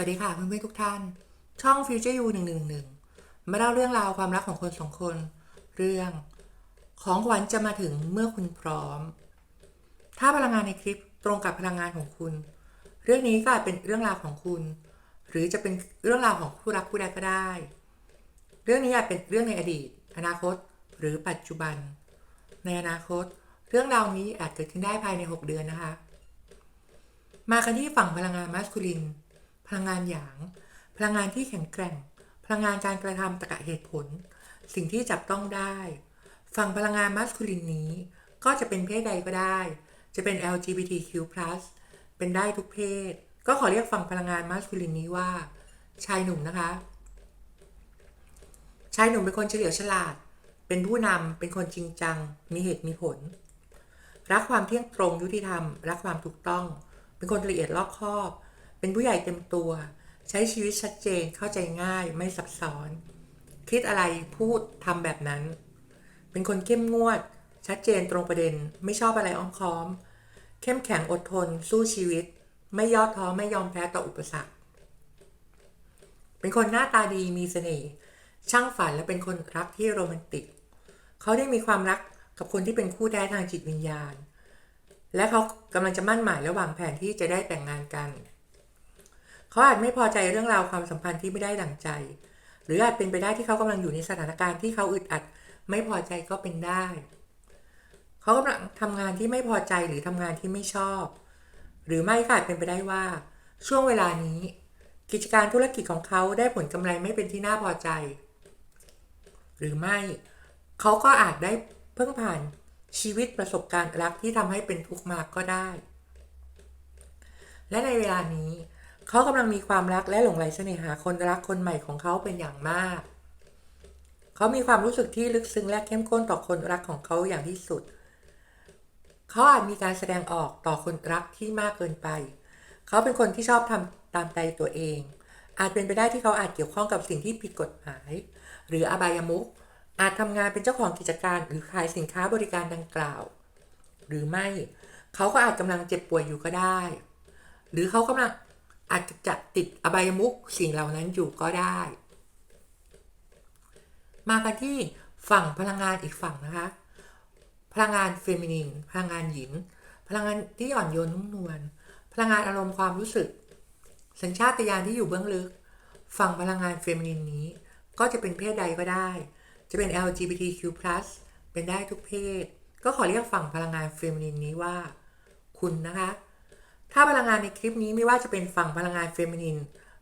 วัสดีค่ะเพื่อนๆทุกท่าน ช่อง Future You 111 มาเล่าเรื่องราวความรักของคนสองคน เรื่องของขวัญจะมาถึงเมื่อคุณพร้อม ถ้าพลังงานในคลิปตรงกับพลังงานของคุณ เรื่องนี้ก็อาจเป็นเรื่องราวของคุณ หรือจะเป็นเรื่องราวของคู่รักคู่ใดก็ได้ เรื่องนี้อาจเป็นเรื่องในอดีต อนาคต หรือปัจจุบัน ในอนาคต เรื่องราวนี้อาจเกิดขึ้นได้ภายใน 6 เดือนนะคะ มากันที่ฝั่งพลังงานมัสคูลิน พลังงานหยาง พลังงานที่แข็งแกร่ง พลังงานการกระทำตรรกะเหตุผล สิ่งที่จับต้องได้ ฝั่งพลังงานมัสคูลินนี้ ก็จะเป็นเพศใดก็ได้ จะเป็น LGBTQ+ เป็นได้ทุกเพศ ก็ขอเรียกฝั่งพลังงานมัสคูลินนี้ว่า ชายหนุ่มนะคะ ชายหนุ่มเป็นคนเฉลียวฉลาด เป็นผู้นำเป็นคนจริงจัง มีเหตุมีผล รักความเที่ยงตรงยุติธรรม รักความถูกต้อง เป็นคนละเอียดรอบคอบ เป็นผู้ใหญ่เต็มตัว ใช้ชีวิตชัดเจนเข้าใจง่ายไม่ซับซ้อน คิดอะไรพูดทำแบบนั้น เป็นคนเข้มงวด ชัดเจนตรงประเด็น ไม่ชอบอะไรอ้อมค้อม เข้มแข็งอดทน สู้ชีวิต ไม่ย่อท้อไม่ยอมแพ้ต่ออุปสรรค เป็นคนหน้าตาดีมีเสน่ห์ช่างฝันและเป็นคนรักที่โรแมนติก เขาได้มีความรักกับคนที่เป็นคู่แท้ทางจิตวิญญาณ และเขากำลังจะมั่นหมายและวางแผนที่จะได้แต่งงานกัน เขาอาจไม่พอใจเรื่องราวความสัมพันธ์ที่ไม่ได้ดั่งใจ หรืออาจเป็นไปได้ที่เขากำลังอยู่ในสถานการณ์ที่เขาอึดอัด ไม่พอใจก็เป็นได้ เขากำลังทำงานที่ไม่พอใจหรือทำงานที่ไม่ชอบ หรือไม่ก็อาจเป็นไปได้ว่า ช่วงเวลานี้ กิจการธุรกิจของเขาได้ผลกำไรไม่เป็นที่น่าพอใจ หรือไม่เขาก็อาจได้เพิ่งผ่านชีวิตประสบการณ์รักที่ทำให้เป็นทุกข์มากก็ได้ และในเวลานี้ เขากำลังมีความรักและหลงไหลเสน่หาคนรักคนใหม่ของเขาเป็นอย่างมาก เขามีความรู้สึกที่ลึกซึ้งและเข้มข้นต่อคนรักของเขาอย่างที่สุด เขาอาจมีการแสดงออกต่อคนรักที่มากเกินไป เขาเป็นคนที่ชอบทำตามใจตัวเอง อาจเป็นไปได้ที่เขาอาจเกี่ยวข้องกับสิ่งที่ผิดกฎหมาย หรืออบายมุขอาจทำงานเป็นเจ้าของกิจการหรือขายสินค้าบริการดังกล่าว หรือไม่ เขาก็อาจกำลังเจ็บป่วยอยู่ก็ได้ หรือเขากำลัง อาจจะติดอบายมุขสิ่งเหล่านั้นอยู่ก็ได้ มากันที่ฝั่งพลังงานอีกฝั่งนะคะ พลังงานเฟมินินพลังงานหญิง พลังงานที่อ่อนโยนนุ่มนวลพลังงานอารมณ์ความรู้สึก สัญชาตญาณที่อยู่เบื้องลึก ฝั่งพลังงานเฟมินินนี้ ก็จะเป็นเพศใดก็ได้ จะเป็น LGBTQ+ เป็นได้ทุกเพศ ก็ขอเรียกฝั่งพลังงานเฟมินินนี้ว่า คุณนะคะ ถ้าพลังงานในคลิปนี้ไม่ว่าจะเป็นฝั่งพลังงานเฟมินิน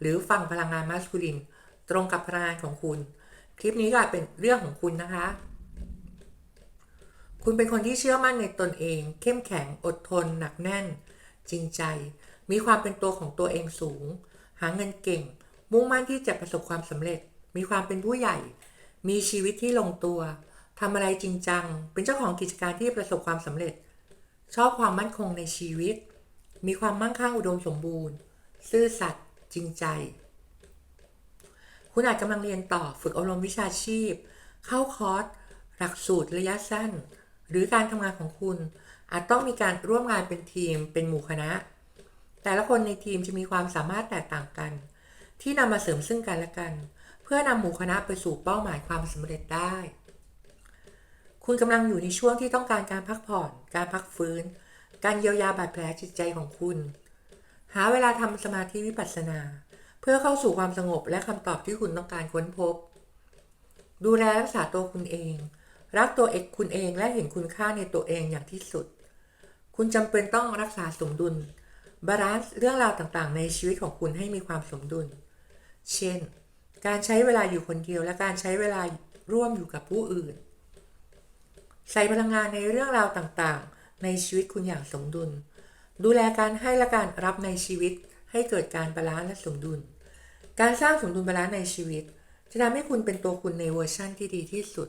หรือฝั่งพลังงานมัสคูลิน ตรงกับพลังงานของคุณ คลิปนี้ก็อาจเป็นเรื่องของคุณนะคะ คุณเป็นคนที่เชื่อมั่นในตนเอง เข้มแข็งอดทน หนักแน่น จริงใจ มีความเป็นตัวของตัวเองสูง หาเงินเก่ง มุ่งมั่นที่จะประสบความสำเร็จ มีความเป็นผู้ใหญ่ มีชีวิตที่ลงตัวทำอะไรจริงจัง เป็นเจ้าของกิจการที่ประสบความสำเร็จ ชอบความมั่นคงในชีวิต มีความมั่งคั่งอุดมสมบูรณ์ ซื่อสัตย์จริงใจ คุณอาจกำลังเรียนต่อฝึกอบรมวิชาชีพ เข้าคอร์สหลักสูตรระยะสั้น หรือการทำงานของคุณ อาจต้องมีการร่วมงานเป็นทีมเป็นหมู่คณะ แต่ละคนในทีมจะมีความสามารถแตกต่างกัน ที่นำมาเสริมซึ่งกันและกัน เพื่อนำหมู่คณะไปสู่เป้าหมายความสำเร็จได้ คุณกำลังอยู่ในช่วงที่ต้องการการพักผ่อน การพักฟื้น การเยียวยาบาดแผลจิตใจของคุณ หาเวลาทำสมาธิวิปัสสนา เพื่อเข้าสู่ความสงบและคำตอบที่คุณต้องการค้นพบ ดูแลรักษาตัวคุณเอง รักตัวเอกคุณเองและเห็นคุณค่าในตัวเองอย่างที่สุด คุณจำเป็นต้องรักษาสมดุล บาลานซ์เรื่องราวต่างๆ ในชีวิตของคุณให้มีความสมดุล เช่น การใช้เวลาอยู่คนเดียวและการใช้เวลาร่วมอยู่กับผู้อื่น ใส่พลังงานในเรื่องราวต่างๆ ในชีวิตคุณอย่างสมดุล ดูแลการให้และการรับในชีวิต ให้เกิดการบาลานซ์และสมดุล การสร้างสมดุลบาลานซ์ในชีวิต จะทำให้คุณเป็นตัวคุณในเวอร์ชั่นที่ดีที่สุด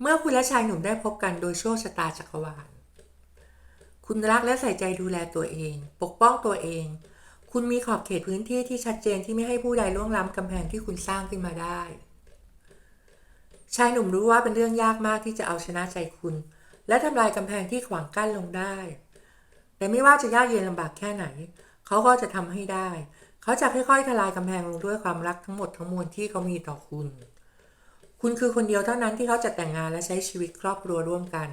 เมื่อคุณและชายหนุ่มได้พบกันโดยโชคชะตาจักรวาล คุณรักและใส่ใจดูแลตัวเอง ปกป้องตัวเอง คุณมีขอบเขตพื้นที่ที่ชัดเจนที่ไม่ให้ผู้ใดล่วงล้ำกำแพงที่คุณสร้างขึ้นมาได้ชายหนุ่มรู้ว่าเป็นเรื่องยากมากที่จะเอาชนะใจคุณ และทำลายกำแพงที่ขวางกั้นลงได้ แต่ไม่ว่าจะยากเย็นลำบากแค่ไหน เขาก็จะทำให้ได้ เขาจะค่อยๆทลายกำแพงลงด้วยความรักทั้งหมดทั้งมวลที่เขามีต่อคุณ คุณคือคนเดียวเท่านั้นที่เขาจะแต่งงานและใช้ชีวิตครอบครัวร่วมกัน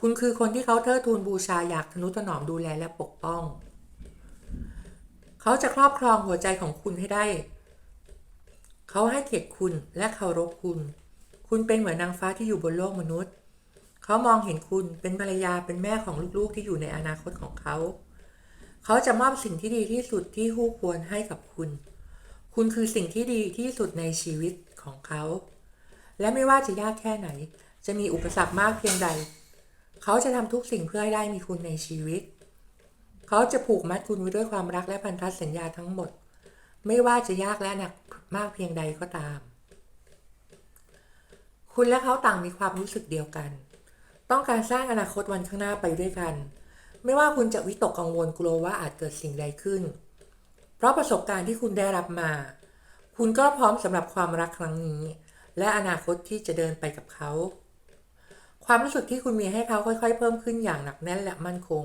คุณคือคนที่เขาเทิดทูนบูชาอยากทนุถนอมดูแลและปกป้อง เขาจะครอบครองหัวใจของคุณให้ได้ เขาให้เกียรติคุณและเคารพคุณ คุณเป็นเหมือนนางฟ้าที่อยู่บนโลกมนุษย์ เขามองเห็นคุณเป็นภรรยาเป็นแม่ของลูกๆที่อยู่ในอนาคตของเขา เขาจะมอบสิ่งที่ดีที่สุดที่คู่ควรให้กับคุณ คุณคือสิ่งที่ดีที่สุดในชีวิตของเขา และไม่ว่าจะยากแค่ไหน จะมีอุปสรรคมากเพียงใด เขาจะทำทุกสิ่งเพื่อให้ได้มีคุณในชีวิต เขาจะผูกมัดคุณไว้ด้วยความรักและพันธสัญญาทั้งหมด ไม่ว่าจะยากและหนักมากเพียงใดก็ตาม คุณและเขาต่างมีความรู้สึกเดียวกัน ต้องการสร้างอนาคตวันข้างหน้าไปด้วยกัน ไม่ว่าคุณจะวิตกกังวลกลัวว่าอาจเกิดสิ่งใดขึ้น เพราะประสบการณ์ที่คุณได้รับมา คุณก็พร้อมสำหรับความรักครั้งนี้ และอนาคตที่จะเดินไปกับเขา ความรู้สึกที่คุณมีให้เขาค่อย ๆ เพิ่มขึ้นอย่างหนักแน่นและมั่นคง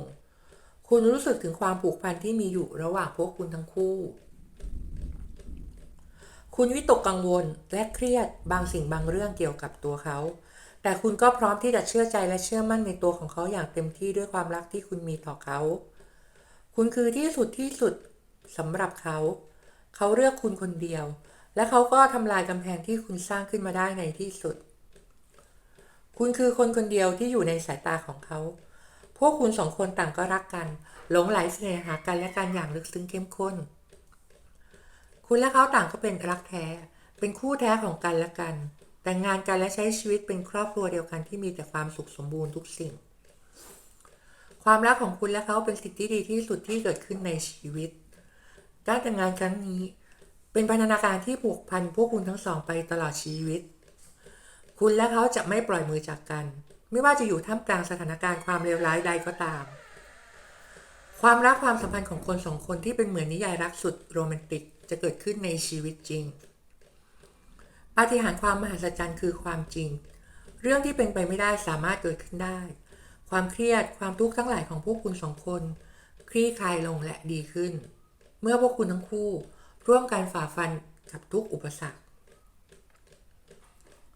คุณรู้สึกถึงความผูกพันที่มีอยู่ระหว่างพวกคุณทั้งคู่ คุณวิตกกังวลและเครียดบางสิ่งบางเรื่องเกี่ยวกับตัวเขา แต่คุณก็พร้อมที่จะเชื่อใจและเชื่อมั่นในตัวของเขาอย่างเต็มที่ด้วยความรักที่คุณมีต่อเขา คุณคือที่สุดที่สุดสำหรับเขา เขาเลือกคุณคนเดียว และเขาก็ทำลายกำแพงที่คุณสร้างขึ้นมาได้ในที่สุด คุณคือคนคนเดียวที่อยู่ในสายตาของเขา พวกคุณสองคนต่างก็รักกัน หลงไหลเสน่หากันและกันอย่างลึกซึ้งเข้มข้น คุณและเขาต่างก็เป็นรักแท้ เป็นคู่แท้ของกันและกัน แต่งงานกันและใช้ชีวิตเป็นครอบครัวเดียวกันที่มีแต่ความสุขสมบูรณ์ทุกสิ่ง ความรักของคุณและเขาเป็นสิ่งที่ดีที่สุดที่เกิดขึ้นในชีวิต การแต่งงานครั้งนี้ เป็นพันธนาการที่ผูกพันพวกคุณทั้งสองไปตลอดชีวิต คุณและเขาจะไม่ปล่อยมือจากกัน ไม่ว่าจะอยู่ท่ามกลางสถานการณ์ความเลวร้ายใดก็ตาม ความรักความสัมพันธ์ของคนสองคนที่เป็นเหมือนนิยายรักสุดโรแมนติกจะเกิดขึ้นในชีวิตจริง ปาฏิหาริย์ความมหัศจรรย์คือความจริง เรื่องที่เป็นไปไม่ได้สามารถเกิดขึ้นได้ ความเครียดความทุกข์ทั้งหลายของพวกคุณสองคน คลี่คลายลงและดีขึ้น เมื่อพวกคุณทั้งคู่ ร่วมกันฝ่าฟันกับทุกอุปสรรค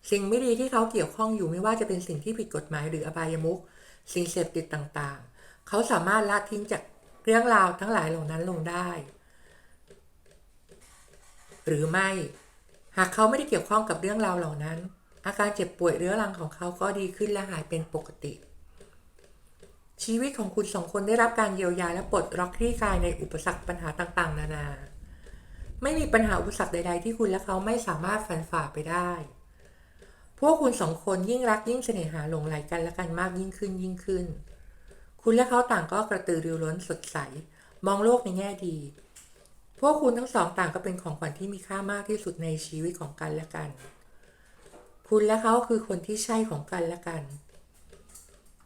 สิ่งไม่ดีที่เขาเกี่ยวข้องอยู่ไม่ว่าจะเป็นสิ่งที่ผิดกฎหมายหรืออบายมุขสิ่งเสพติดต่างๆ เขาสามารถละทิ้งจากเรื่องราวทั้งหลายเหล่านั้นลงได้ หรือไม่ หากเขาไม่ได้เกี่ยวข้องกับเรื่องราวเหล่านั้น อาการเจ็บป่วยเรื้อรังของเขาก็ดีขึ้นและหายเป็นปกติ ชีวิตของคุณสองคนได้รับการเยียวยาและปลดล็อกคลี่คลายในอุปสรรคปัญหาต่างๆ นานา ไม่มีปัญหาอุปสรรคใด ๆ ที่คุณและเขาไม่สามารถฟันฝ่าไปได้ พวกคุณสองคนยิ่งรักยิ่งเสน่หาหลงไหลกันและกันมากยิ่งขึ้นยิ่งขึ้น คุณและเขาต่างก็กระตือรือร้นสดใส มองโลกในแง่ดี พวกคุณทั้งสองต่างก็เป็นของขวัญที่มีค่ามากที่สุดในชีวิตของกันและกัน คุณและเขาคือคนที่ใช่ของกันและกัน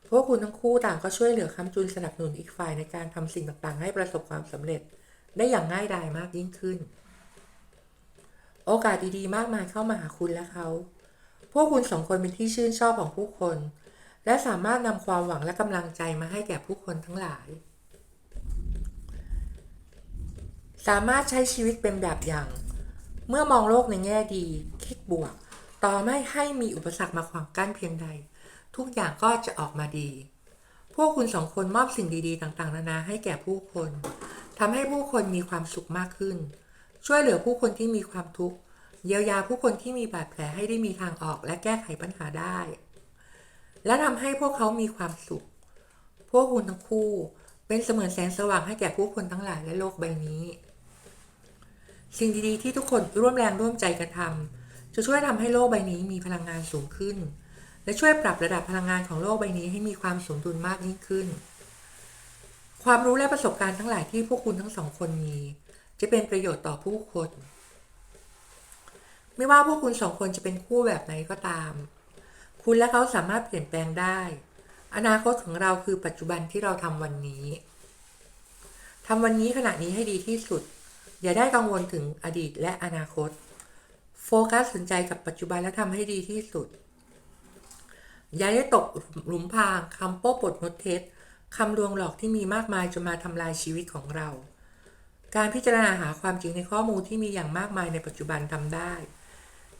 พวกคุณทั้งคู่ต่างก็ช่วยเหลือคำจุนสนับสนุนอีกฝ่ายในการทำสิ่งต่างๆ ให้ประสบความสำเร็จได้อย่างง่ายดายมากยิ่งขึ้น โอกาสดีๆ มากมายเข้ามาหาคุณและเขา พวกคุณสองคนเป็นที่ชื่นชอบของผู้คน และสามารถนำความหวังและกำลังใจมาให้แก่ผู้คนทั้งหลาย สามารถใช้ชีวิตเป็นแบบอย่าง เมื่อมองโลกในแง่ดี คิดบวก ต่อไม่ให้มีอุปสรรคมาขวางกั้นเพียงใด ทุกอย่างก็จะออกมาดี พวกคุณสองคนมอบสิ่งดีๆ ต่างๆ นานาให้แก่ผู้คนทำให้ผู้คนมีความสุขมากขึ้น ช่วยเหลือผู้คนที่มีความทุกข์เยียวยาผู้คนที่มีบาดแผลให้ได้มีทางออกและแก้ไขปัญหาได้ และทำให้พวกเขามีความสุข พวกคุณทั้งคู่เป็นเสมือนแสงสว่างให้แก่ผู้คนทั้งหลายและโลกใบนี้ สิ่งดีๆที่ทุกคนร่วมแรงร่วมใจกันทำจะช่วยทำให้โลกใบนี้มีพลังงานสูงขึ้น และช่วยปรับระดับพลังงานของโลกใบนี้ให้มีความสมดุลมากยิ่งขึ้น ความรู้และประสบการณ์ทั้งหลายที่พวกคุณทั้งสองคนมี จะเป็นประโยชน์ต่อผู้คน ไม่ว่าพวกคุณสองคนจะเป็นคู่แบบไหนก็ตาม คุณและเขาสามารถเปลี่ยนแปลงได้ อนาคตของเราคือปัจจุบันที่เราทำวันนี้ทำวันนี้ขณะนี้ให้ดีที่สุด อย่าได้กังวลถึงอดีตและอนาคต โฟกัสสนใจกับปัจจุบันและทำให้ดีที่สุด อย่าได้ตกหลุมพรางคำโป้ปดมดเท็จคำลวงหลอกที่มีมากมายจนมาทำลายชีวิตของเรา การพิจารณาหาความจริงในข้อมูลที่มีอย่างมากมายในปัจจุบันทำได้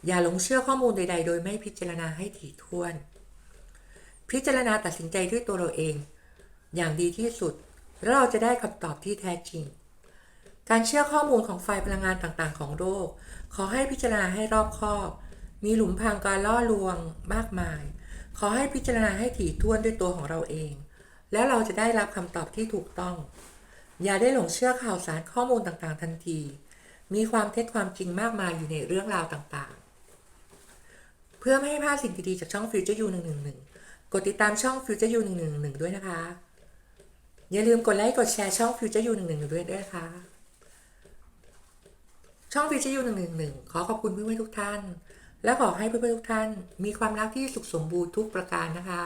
อย่าหลงเชื่อข้อมูลใด ๆ โดยไม่พิจารณาให้ถี่ถ้วน พิจารณาตัดสินใจด้วยตัวเราเอง อย่างดีที่สุด แล้วเราจะได้คำตอบที่แท้จริง การเชื่อข้อมูลของไฟพลังงานต่างๆ ของโลก ขอให้พิจารณาให้รอบคอบ มีหลุมพรางการล่อลวงมากมาย ขอให้พิจารณาให้ถี่ถ้วนด้วยตัวของเราเอง แล้วเราจะได้รับคำตอบที่ถูกต้อง อย่าได้หลงเชื่อข่าวสารข้อมูลต่างๆ ทันที มีความเท็จความจริงมากมายอยู่ในเรื่องราวต่างๆ เพื่อไม่ให้พลาดสิ่งดีๆจากช่อง Future U 111กดติดตามช่อง Future U 111ด้วยนะคะ อย่าลืมกดไลค์กดแชร์ช่อง Future U 111ด้วยด้วยนะคะ ช่องฟิชยูหนึ่งหนึ่งหนึ่งขอขอบคุณเพื่อนๆทุกท่าน และขอให้เพื่อนๆทุกท่าน มีความรักที่สุขสมบูรณ์ทุกประการนะคะ